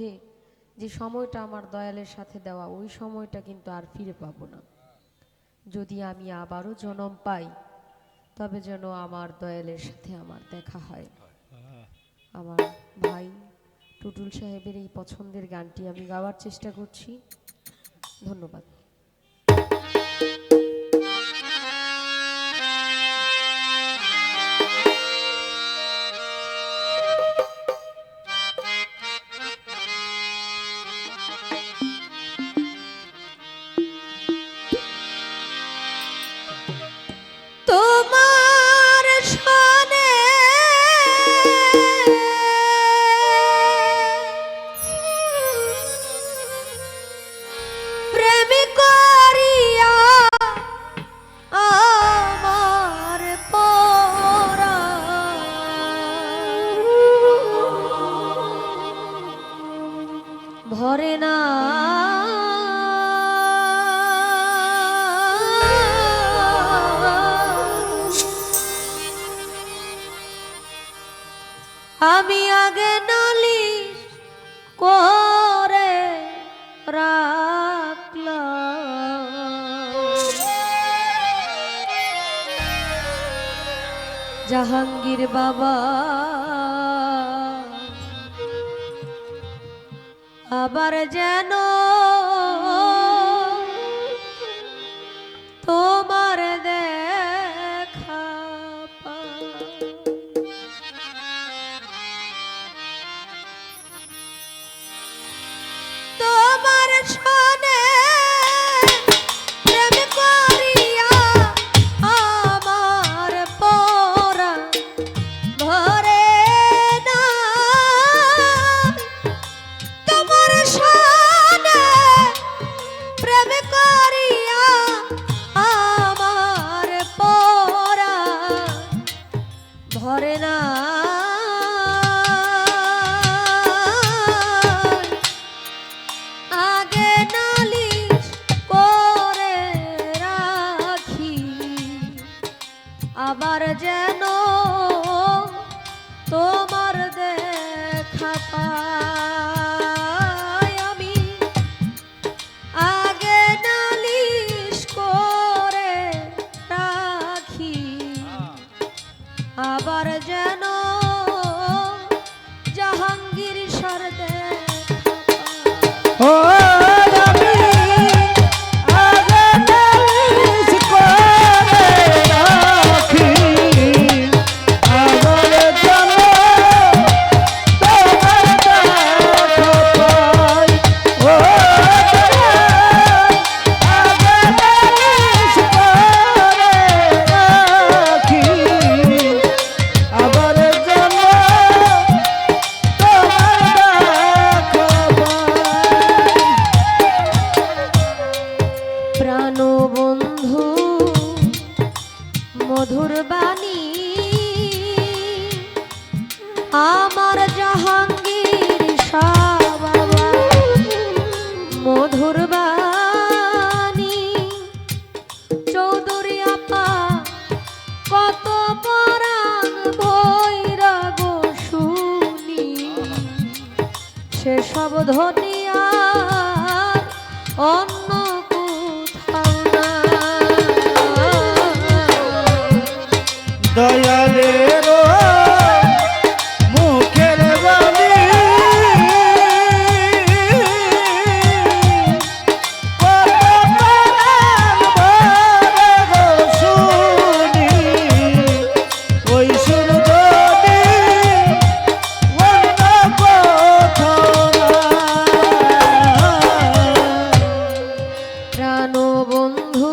যে যে সময়টা আমার দয়ালের সাথে দেওয়া, ওই সময়টা কিন্তু আর ফিরে পাব না। যদি আমি আবারও জনম পাই, তবে যেন আমার দয়ালের সাথে আমার দেখা হয়। আমার ভাই টুটুল সাহেবের এই পছন্দের গানটি আমি গাওয়ার চেষ্টা করছি। ধন্যবাদ। ভরে না। আমি আগে নালিশ করে রাখলাম। জাহাঙ্গীর বাবা আবার যেন যেন তোমার দেখা পাই। মধুর বাণী প্রাণ বন্ধু।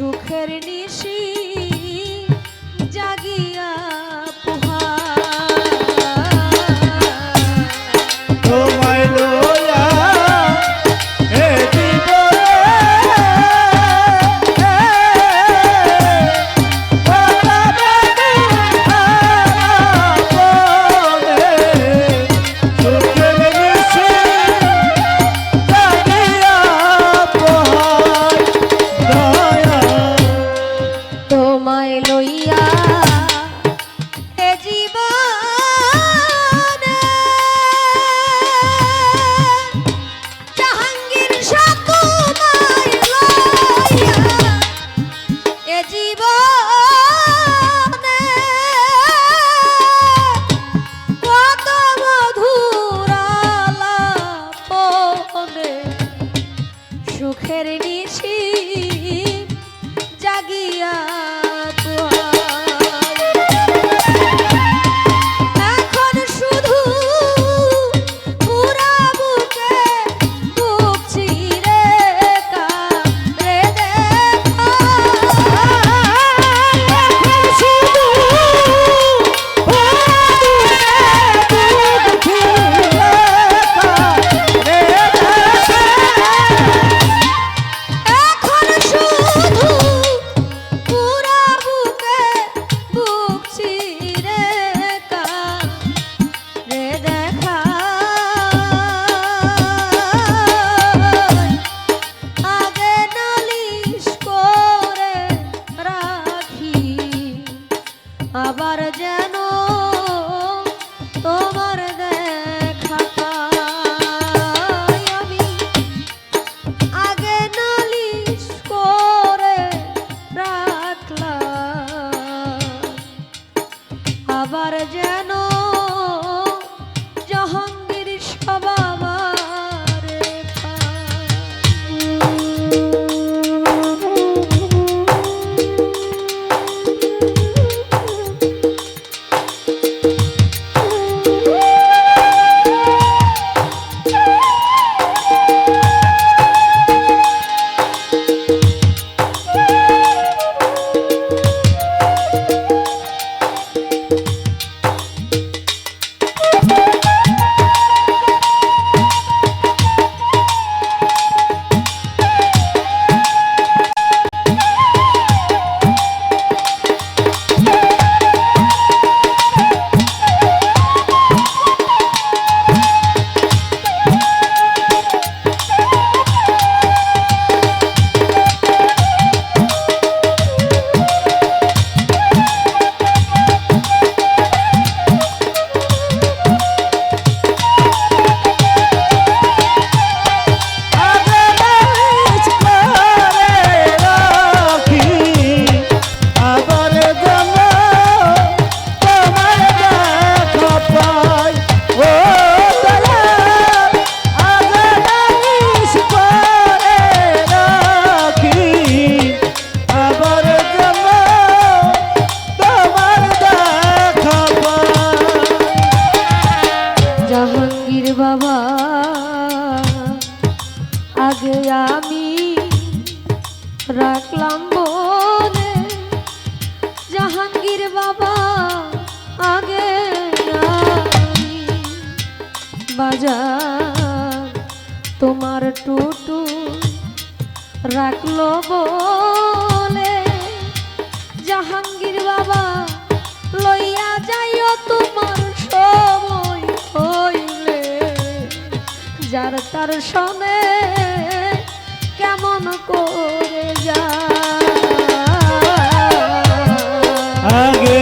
সুখের নিশি জাগি সুখের নিশি জাগিয়া যাক তোমার টুটু রাখল বলে, জাহাঙ্গীর বাবা লইয়া যাইও তোমার সময় হইলে। যার তার সনে কেমন করে যা আগে